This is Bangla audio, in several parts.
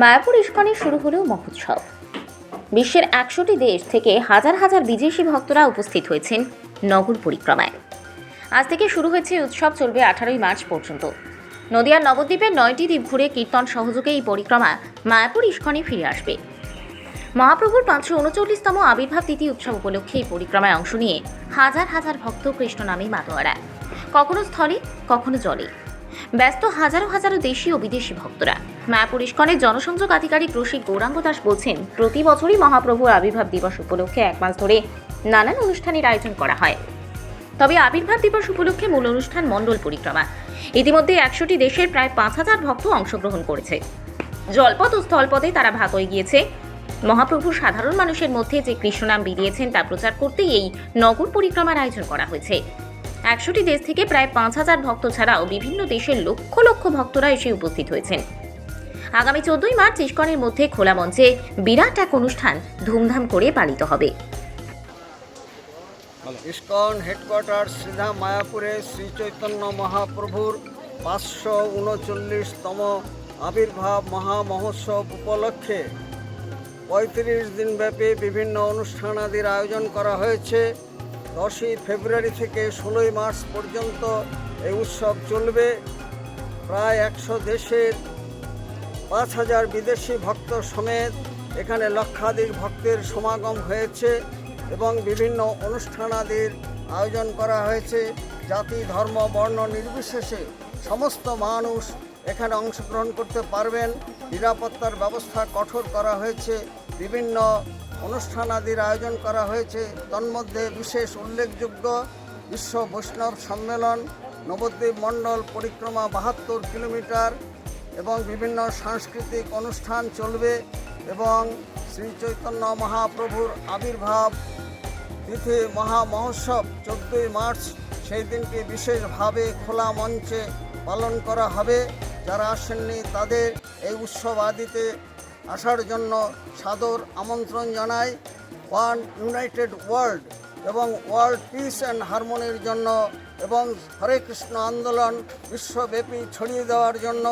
মায়াপুর ইস্কনে শুরু হলেও মহোৎসব। বিশ্বের একশোটি দেশ থেকে হাজার হাজার বিদেশি ভক্তরা উপস্থিত হয়েছেন নগর পরিক্রমায়। আজ থেকে শুরু হয়েছে উৎসব, চলবে আঠারোই মার্চ পর্যন্ত। নদিয়ার নবদ্বীপের নয়টি দ্বীপ ঘুরে কীর্তন সহযোগে এই পরিক্রমা মায়াপুর ইস্কনে ফিরে আসবে। মহাপ্রভুর পাঁচশো উনচল্লিশতম আবির্ভাব তিথি উৎসব উপলক্ষে এই পরিক্রমায় অংশ নিয়ে হাজার হাজার ভক্ত কৃষ্ণ নামে মাতোয়ারা। কখনো স্থলে, কখনো জলে। ব্যস্ত হাজারো হাজারো দেশি ও বিদেশি ভক্তরা। মায়াপুর ইস্কনের জনসংযোগ আধিকারিক রসিক গৌরাঙ্গ দাস বলছেন, প্রতি বছরই মহাপ্রভুর আবির্ভাব দিবস উপলক্ষে এক মাস ধরে নানান অনুষ্ঠানের আয়োজন করা হয়। তবে আবির্ভাব দিবস উপলক্ষে মূল অনুষ্ঠান মণ্ডল পরিক্রমা। ইতিমধ্যে একশোটি দেশের প্রায় পাঁচ হাজার ভক্ত অংশগ্রহণ করেছে। জলপথ ও স্থলপথে তারা ভাগ হয়ে গিয়েছে। মহাপ্রভু সাধারণ মানুষের মধ্যে যে কৃষ্ণনাম বিলিয়েছেন তা প্রচার করতেই এই নগর পরিক্রমার আয়োজন করা হয়েছে। একশোটি দেশ থেকে প্রায় পাঁচ হাজার ভক্ত ছাড়াও বিভিন্ন দেশের লক্ষ লক্ষ ভক্তরা এসে উপস্থিত হয়েছেন। আগামী চোদ্দই মার্চ ইস্কনের মধ্যে খোলা মঞ্চে বিরাট এক অনুষ্ঠান ধুমধাম করে পালিত হবে। ইস্কন হেডকোয়ার্টার সিধা মায়াপুরে শ্রী চৈতন্য মহাপ্রভুর পাঁচশো উনচল্লিশতম আবির্ভাব মহা মহোৎসব উপলক্ষে পঁয়ত্রিশ দিনব্যাপী বিভিন্ন অনুষ্ঠানাদির আয়োজন করা হয়েছে। দশই ফেব্রুয়ারি থেকে ষোলোই মার্চ পর্যন্ত এই উৎসব চলবে। প্রায় একশো দেশের পাঁচ হাজার বিদেশি ভক্ত সমেত এখানে লক্ষাধিক ভক্তের সমাগম হয়েছে এবং বিভিন্ন অনুষ্ঠানাদির আয়োজন করা হয়েছে। জাতি, ধর্ম, বর্ণ নির্বিশেষে সমস্ত মানুষ এখানে অংশগ্রহণ করতে পারবেন। নিরাপত্তার ব্যবস্থা কঠোর করা হয়েছে। বিভিন্ন অনুষ্ঠানাদির আয়োজন করা হয়েছে। তন্মধ্যে বিশেষ উল্লেখযোগ্য বিশ্ব বৈষ্ণব সম্মেলন, নবদ্বীপ মণ্ডল পরিক্রমা বাহাত্তর কিলোমিটার এবং বিভিন্ন সাংস্কৃতিক অনুষ্ঠান চলবে এবং শ্রী চৈতন্য মহাপ্রভুর আবির্ভাব তিথি মহা মহোৎসব চোদ্দোই মার্চ সেই দিনটি বিশেষভাবে খোলা মঞ্চে পালন করা হবে। যারা আসেননি তাদের এই উৎসব আদিতে আসার জন্য সাদর আমন্ত্রণ জানাই ওয়ান ইউনাইটেড ওয়ার্ল্ড এবং ওয়ার্ল্ড পিস অ্যান্ড হারমোনির জন্য এবং হরে কৃষ্ণ আন্দোলন বিশ্বব্যাপী ছড়িয়ে দেওয়ার জন্য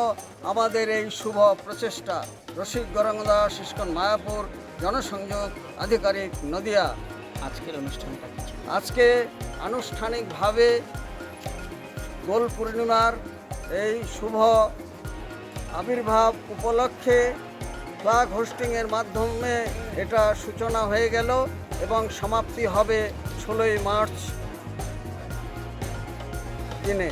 আমাদের এই শুভ প্রচেষ্টা। রসিক গরঙ্গদাস ইস্কন মায়াপুর জনসংযোগ আধিকারিক নদিয়া। আজকের অনুষ্ঠানটা আজকে আনুষ্ঠানিকভাবে গোল পূর্ণিমার এই শুভ আবির্ভাব উপলক্ষে ফ্লাগ হোস্টিংয়ের মাধ্যমে এটা সূচনা হয়ে গেল এবং সমাপ্তি হবে ষোলোই মার্চ দিনে।